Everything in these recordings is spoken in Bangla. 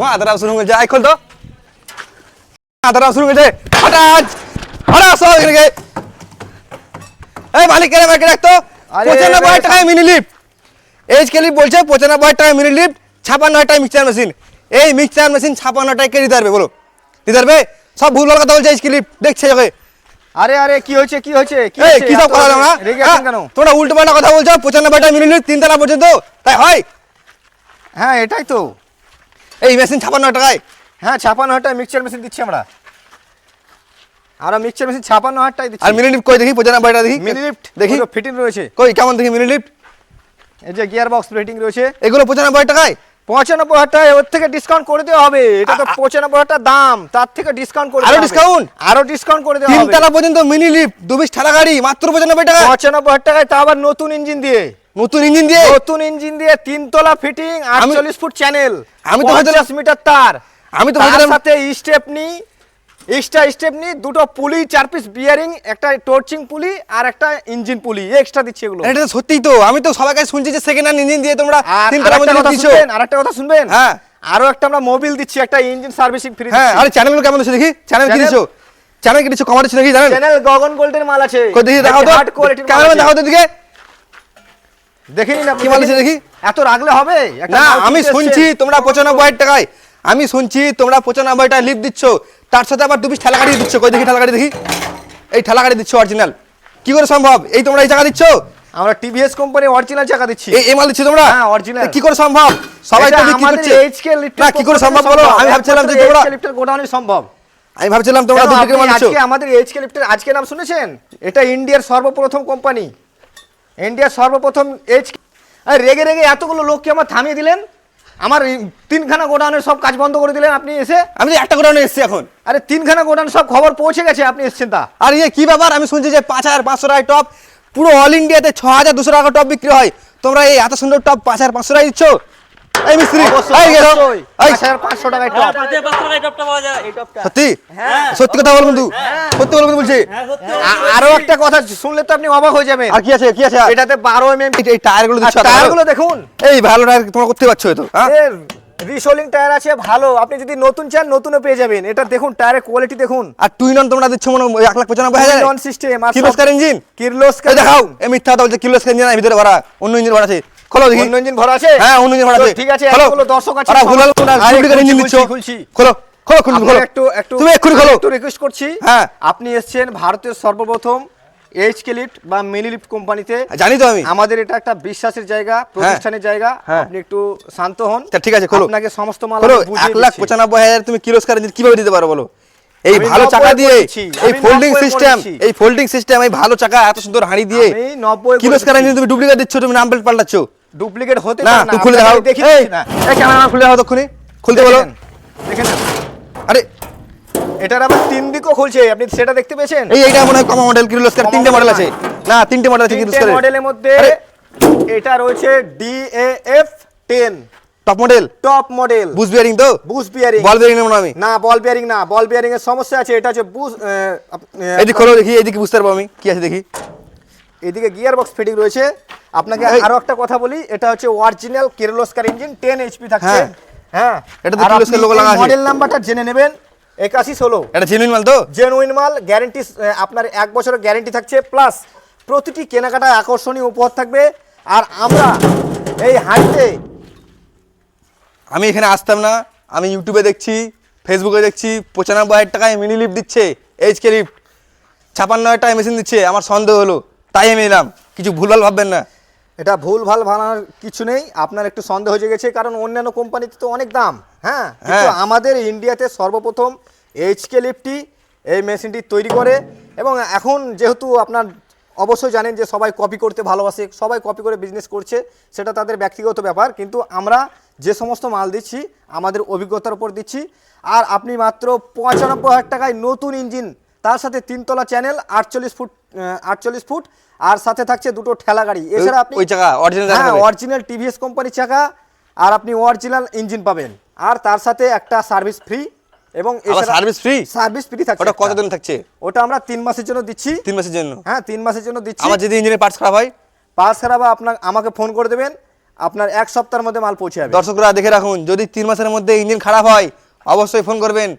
বাদরা শুরু হয়ে যায় খোল তো বাদরা শুরু হয়ে যায় হঠাৎ সব এখানে গিয়ে। এই মালিক কেন মার্কেট রাখতো? পঁচানব্বই হাজার টাকায় mini lift H K lift বলছে পঁচানব্বই হাজার টাকায় মিনি লিফট ছাপান্ন হাজার মিক্সচার মেশিন এই মিক্সচার মেশিন ছাপান্ন টাকা কে দিতে পারবে বলো? দিতে পারবে? সব ভুল ভালো কথা বলছে এইচ কে লিফট দেখছে ওকে। আরে আরে কি হয়েছে কি হয়েছে কি সব কথা না কেন? তোমরা উল্টো পাল্টা কথা বলছো পঁচানব্বই টাকা মিনি লিফট তিনতলা পর্যন্ত। তাই হয়? হ্যাঁ এটাই তো। এই মেশিন ছাপান্ন হাজার টাকায় হ্যাঁ ছাপান্ন হাজার টাকা মিক্সচার মেশিন দিচ্ছি আমরা। আমরা মিক্সচার মেশিন ছাপান্ন হাজার টাকা দিচ্ছি। আর মিনি লিফট কই দেখি? পঁচানব্বই টাকা দেখি। মিনি লিফট দেখি। ফিটিং রয়েছে। কই কেমন দেখি মিনি লিফট এই যে গিয়ার বক্স ফিটিং রয়েছে। এগুলো পঁচানব্বই টাকায়? পঁচানব্বই হাজার টাকা ওর থেকে ডিসকাউন্ট করে দেওয়া হবে। এটা তো পঁচানব্বই হাজার দাম। তার থেকে ডিসকাউন্ট করে আরও ডিসকাউন্ট আরও ডিসকাউন্ট করে দেওয়া হবে। তিনতলা পর্যন্ত মিনি লিফট দুবিশ ঠালা গাড়ি মাত্র পঁচানব্বই টাকা পঁচানব্বই হাজার টাকায় তা আবার নতুন ইঞ্জিন দিয়ে। নতুন ইঞ্জিন দিয়ে? নতুন ইঞ্জিন দিয়ে তিনতলা ফিটিং আটচল্লিশ ফুট চ্যানেল আমি তো পঞ্চাশ মিটার তার। আমি তো তার সাথে স্টেপনি এক্সট্রা স্টেপনি দুটো পুলি চার পিস বিয়ারিং একটা টর্চিং পুলি আর একটা ইঞ্জিন পুলি এক্সট্রা দিচ্ছে এগুলো। এটা তো সত্যিই তো আমি তো সবার কাছে শুনছি যে সেকেন্ড হ্যান্ড ইঞ্জিন দিয়ে তোমরা আর তিনতলা কথা দিচ্ছ শুনবেন আরেকটা কথা শুনবেন? হ্যাঁ। আরও একটা আমরা মোবিল দিচ্ছি একটা ইঞ্জিন সার্ভিসিং ফ্রি হ্যাঁ আরে চ্যানেল কেমন আছে দেখি? চ্যানেল কি? দিচ্ছ চ্যানেল কি দিচ্ছ কমার দিচ্ছ দেখি জানেন? চ্যানেল গগন গোল্ডের মাল আছে। কই দেখি দেখাও তো। হার্ড কোয়ালিটির ক্যামেরাম্যান দেখাও তো দিকে দেখে নিন আপনি কি মাল আছে দেখি? এত রাখলে হবে? না আমি শুনছি তোমরা পঁচানব্বই হাজার টাকায়। আমি শুনছি তোমরা পঁচানব্বই টাকা দিচ্ছ। তার সাথে আবার দুপিস ঠেলা গাড়ি দিচ্ছ। কই দেখি ঠেলা গাড়ি দেখি? এই ঠেলা গাড়ি দিচ্ছ অরিজিনাল কি করে সম্ভব? এই তোমরা এই টাকা দিচ্ছ? আমরা টিভিএস কোম্পানি অরিজিনাল চাকা দিচ্ছি। এই দিচ্ছ তোমরা? হ্যাঁ। এ কি করে সম্ভব? সবাই তো বিক্রি করছে। লিফটের না কি করে সম্ভব বলো? আমি ভাবছিলাম যে তোমরা লিফটের সম্ভব। আমি ভাবছিলাম তোমরা দিচ্ছ। আজকে আমাদের এইচকে লিফটের আজকে নাম শুনেছেন? এটা ইন্ডিয়ার সর্বপ্রথম কোম্পানি ইন্ডিয়ার সর্বপ্রথম এজ আর রেগে রেগে এতগুলো লোককে আমার থামিয়ে দিলেন। আমার এই তিনখানা গোডাউনের সব কাজ বন্ধ করে দিলেন আপনি এসে। আমি যে একটা গোডাউনে এসেছি এখন। আরে তিনখানা গোডাউন সব খবর পৌঁছে গেছে আপনি এসেছেন তা। আর ইয়ে কী ব্যাপার? আমি শুনছি যে পাঁচ হাজার পাঁচশো টাকায় টপ পুরো অল ইন্ডিয়াতে ছ হাজার দুশো টাকা টপ বিক্রি হয়। তোমরা এই এত সুন্দর টপ পাঁচ হাজার পাঁচশো টাকা দিচ্ছ? এই মিস্ত্রি এই গেলো। এই। পাঁচ হাজার পাঁচশো টাকায় হ্যাঁ, টপ পাঁচে পাঁচশো টাকায় টপটা পাওয়া যায়। সত্যি? হ্যাঁ। সত্যি কথা বল বন্ধু। সত্যি বল বন্ধু বলছি। হ্যাঁ, সত্যি। আরও একটা কথা শুনলে তো আপনি অবাক হয়ে যাবেন। আর কি আছে কি আছে? এটাতে বারো এম এম এই- এই টায়ারগুলো দিচ্ছ টায়ারগুলো দেখুন। এই ভালো টায়ার তোমরা করতে পারছ তো হ্যাঁ? রিসোলিং টায়ার আছে ভালো। আপনি যদি নতুন চান নতুনও পেয়ে যাবেন। এটা দেখুন টায়ারের কোয়ালিটি দেখুন। আর টুইন অন তোমরা দিচ্ছ মনে হয় এক লাখ পঁচানব্বই হাজার? নন সিস্টেম আর কিলোস্কার ইঞ্জিন কিরলোস্কার এই দেখাও। এই মিথ্যা কথা বলছে কিলোস্কার ইঞ্জিন ভিতরে ভরা। অন্য ইঞ্জিন ভরা আছে। খোলো দেখি। অন্য ইঞ্জিন ভরা আছে? হ্যাঁ অন্য ইঞ্জিন ভরা আছে। ঠিক আছে খোলো। দর্শক আছে তোমরা ডুপ্লিকেট ইঞ্জিন দিচ্ছ। খোলো খোলো খোলো। একটু একটু তুমি এক্ষুনি খোলো। একটু রিকোয়েস্ট করছি। হ্যাঁ। আপনি এসেছেন ভারতের সর্বপ্রথম এইচকে লিফট বা মিনি লিফট কোম্পানিতে। জানি তো আমি। আমাদের এটা একটা বিশ্বাসের জায়গা প্রতিষ্ঠানের জায়গা। হ্যাঁ। আপনি একটু শান্ত হন। ঠিক আছে খোলো। আপনাকে সমস্ত মাল বুঝিয়ে এক লাখ দিচ্ছি। পঁচানব্বই হাজার তুমি কিলোস্কার কীভাবে দিতে পারো বলো? এই ভালো চাকা দিয়ে এই ফোল্ডিং সিস্টেম এই ফোল্ডিং সিস্টেম এই ভালো চাকা এত সুন্দর হাঁড়ি দিয়ে কিলোস্কার তুমি ডুপ্লিকেট দিচ্ছ তুমি নাম প্লেট পাল্টাচ্ছ। ডুপ্লিকেট হতে না তুমি খুলে এই দিচ্ছি না। এই ক্যামেরা খুলে দেখাও তক্ষুনি। খুলতে বলো। দেখে দেখে নেন। আরে। এটার আবার তিন দিকও খুলছে আপনি সেটা দেখতে পেয়েছেন? এই এইটা মনে হয় কমা মডেল কিলোস্কার তিনটে মডেল আছে। না। তিনটে মডেল আছে তিনটে মডেলের মধ্যে এটা রয়েছে DAF ten top model top model bush bearing তো? বুস বিয়ারিং বল বিয়ারিং না আমি। না বল বিয়ারিং না বল বিয়ারিং এর সমস্যা আছে এটা হচ্ছে বুস এদিকে খোলো দেখি এদিকে বুঝতে পারব আমি। কি আছে দেখি? এদিকে গিয়ার বক্স ফিটিং রয়েছে। আপনাকে। আরও একটা কথা বলি এটা হচ্ছে original Kirloskar engine ten HP থাকছে। হ্যাঁ। হ্যাঁ। এটাতে কিরলোস্কার logo লাগা আছে। মডেল নাম্বারটা জেনে নেবেন একাশি ষোলো। এটা জেনুইন মাল তো? জেনুইন মাল গ্যারেন্টি আপনার এক বছরের গ্যারেন্টি থাকছে প্লাস প্রতিটি কেনাকাটায় আকর্ষণীয় উপহার থাকবে। আর আমরা এই হাঁড়িতে আমি এখানে আসতাম না আমি ইউটিউবে দেখছি ফেসবুকে দেখছি পঁচানব্বই হাজার টাকায় মিনি লিফট দিচ্ছে এইচকে লিফট ছাপান্ন হাজার টাকায় মেশিন দিচ্ছে আমার সন্দেহ হলো তাই আমি এলাম। কিছু ভুলভাল ভাববেন না। এটা ভুল ভালো বানানোর কিছু নেই। আপনার একটু সন্দেহ হয়ে গেছে কারণ অন্যান্য কোম্পানিতে তো অনেক দাম। হ্যাঁ? কিন্তু হ্যাঁ। আমাদের ইন্ডিয়াতে সর্বপ্রথম এইচকে লিফটি এই মেশিনটি তৈরি করে। এবং এখন যেহেতু আপনার অবশ্যই জানেন যে সবাই কপি করতে ভালোবাসে সবাই কপি করে বিজনেস করছে সেটা তাদের ব্যক্তিগত ব্যাপার। কিন্তু আমরা যে সমস্ত মাল দিচ্ছি আমাদের অভিজ্ঞতার উপর দিচ্ছি। আর আপনি মাত্র পঁচানব্বই হাজার টাকায় নতুন ইঞ্জিন তার সাথে তিনতলা চ্যানেল আটচল্লিশ ফুট আটচল্লিশ ফুট আর সাথে থাকছে দুটো ঠেলা গাড়ি। এছাড়া আপনি ওই চাকা, চাকা হ্যাঁ অরিজিনাল টিভিএস কোম্পানির চাকা আর আপনি অরিজিনাল ইঞ্জিন পাবেন। আর তার সাথে একটা সার্ভিস ফ্রি এবং সার্ভিস ফ্রি সার্ভিস ফ্রি থাকছে ওটা কতদিন থাকছে? ওটা আমরা তিন মাসের জন্য দিচ্ছি। তিন মাসের জন্য? হ্যাঁ তিন মাসের জন্য দিচ্ছি। আমার যদি ইঞ্জিনের পার্টস খারাপ হয়? পাস খারাপ আপনার আমাকে ফোন করে দেবেন আপনার এক সপ্তাহের মধ্যে মাল পৌঁছে যাবে। দর্শকরা দেখে রাখুন যদি তিন মাসের মধ্যে ইঞ্জিন খারাপ হয় অবশ্যই ফোন করবেন।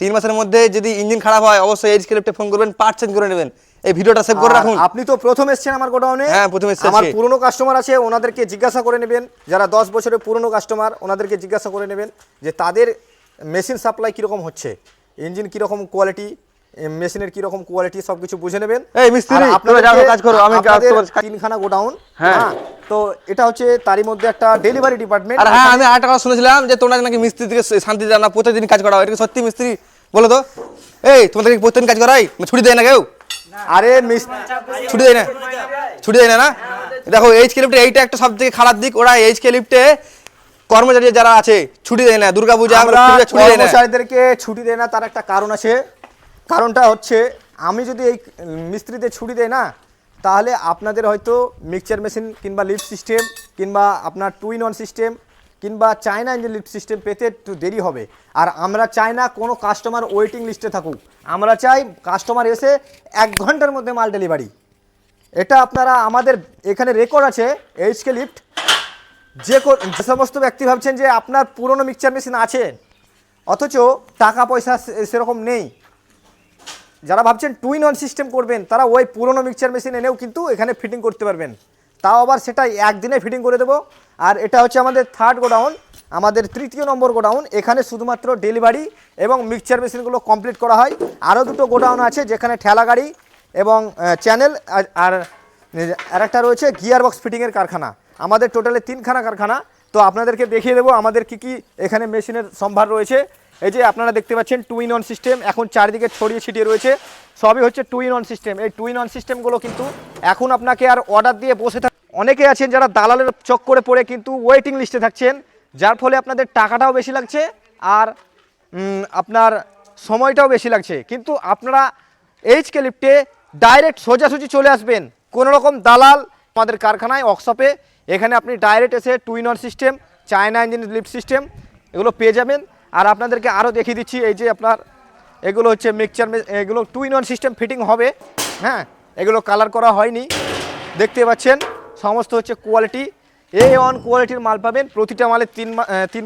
তিন মাসের মধ্যে যদি ইঞ্জিন খারাপ হয় অবশ্যই এইচ ক্লিপটে ফোন করবেন পার্ট চেঞ্জ করে নেবেন। এই ভিডিওটা সেভ করে রাখুন। আপনি তো প্রথম এসেছেন আমার গোডাউনে হ্যাঁ, প্রথম এসেছেন আমার পুরনো কাস্টমার আছে ওনাদেরকে জিজ্ঞাসা করে নেবেন। যারা দশ বছরের পুরনো কাস্টমার ওনাদেরকে জিজ্ঞাসা করে নেবেন যে তাদের মেশিন সাপ্লাই কীরকম হচ্ছে? ইঞ্জিন কীরকম কোয়ালিটি মেশিনের কীরকম কোয়ালিটি সব কিছু বুঝে নেবেন। এই মিস্ত্রি, তোমরা যাও, কাজ করো, আমি কাজ আপনাদের তিনখানা গোডাউন হ্যাঁ। হ্যাঁ তো এটা হচ্ছে তারই মধ্যে একটা ডেলিভারি ডিপার্টমেন্ট আর হ্যাঁ আমি আরেকটা কথা শুনেছিলাম যে তোমরা নাকি মিস্ত্রি থেকে শান্তি দেয় না প্রতিদিন কাজ করা হয় এটা সত্যি মিস্ত্রি? বলো তো। এই তোমাদেরকে প্রতিদিন কাজ করাই? ছুটি দেয় না কেউ? আরে মিস- ছুটি দেয় না? ছুটি দেয় না না? দেখো এইচ কে লিফটে এইটা একটা সব থেকে খারাপ দিক। ওরা এইচ কে লিফটে কর্মচারী যারা আছে ছুটি দেয় না। দুর্গা পূজা আমরা ছুটি দেয় না। কর্মচারীদেরকে ছুটি দেয় না তার একটা কারণ আছে। কারণটা হচ্ছে আমি যদি এই মিস্ত্রিদের ছুটি দেয় না, তাহলে আপনাদের হয়তো মিক্সচার মেশিন কিংবা লিফট সিস্টেম কিংবা আপনার টু ইন ওয়ান সিস্টেম কিংবা চায়না ইঞ্জিন লিফট সিস্টেম পেতে একটু দেরি হবে। আর আমরা চাই না কোনো কাস্টমার ওয়েটিং লিস্টে থাকুক। আমরা চাই কাস্টমার এসে এক ঘণ্টার মধ্যে মাল ডেলিভারি এটা আপনারা আমাদের এখানে রেকর্ড আছে এইচকে লিফট যে যে সমস্ত ব্যক্তি ভাবছেন যে আপনার পুরনো মিক্সচার মেশিন আছে, অথচ টাকা পয়সা সেরকম নেই। যারা ভাবছেন টু ইন ওয়ান সিস্টেম করবেন, তারা ওই পুরনো মিক্সচার মেশিন এনেও কিন্তু এখানে ফিটিং করতে পারবেন। তাও আবার সেটা একদিনে ফিটিং করে দেবো। আর এটা হচ্ছে আমাদের থার্ড গোডাউন আমাদের তৃতীয় নম্বর গোডাউন এখানে শুধুমাত্র ডেলিভারি এবং মিক্সচার মেশিনগুলো কমপ্লিট করা হয়। আরও দুটো গোডাউন আছে, যেখানে ঠেলা গাড়ি এবং চ্যানেল আর আর একটা রয়েছে গিয়ার বক্স ফিটিংয়ের কারখানা। আমাদের টোটালে তিনখানা কারখানা। তো আপনাদেরকে দেখিয়ে দেবো আমাদের কি কি এখানে মেশিনের সম্ভার রয়েছে। এই যে আপনারা দেখতে পাচ্ছেন টু ইন ওয়ান সিস্টেম এখন চারিদিকে ছড়িয়ে ছিটিয়ে রয়েছে। সবই হচ্ছে টু ইন ওয়ান সিস্টেম এই টু ইন ওয়ান সিস্টেমগুলো কিন্তু এখন আপনাকে আর অর্ডার দিয়ে বসে থাক অনেকে আছেন যারা দালালের চক্করে পড়ে কিন্তু ওয়েটিং লিস্টে থাকছেন, যার ফলে আপনাদের টাকাটাও বেশি লাগছে আর আপনার সময়টাও বেশি লাগছে। কিন্তু আপনারা এইচকে লিফটে ডাইরেক্ট সোজাসুজি চলে আসবেন। কোনো রকম দালাল আমাদের কারখানায় ওয়ার্কশপে এখানে আপনি ডাইরেক্ট এসে two in one system China engine lift system এগুলো পেয়ে যাবেন। আর আপনাদেরকে আরও দেখিয়ে দিচ্ছি, এই যে আপনার, এগুলো হচ্ছে মিক্সচার এগুলো two in one system fitting হবে। হ্যাঁ এগুলো কালার করা হয়নি। দেখতে পাচ্ছেন, সমস্ত হচ্ছে কোয়ালিটি এ ওয়ান কোয়ালিটির মাল পাবেন, প্রতিটা মালে তিন তিন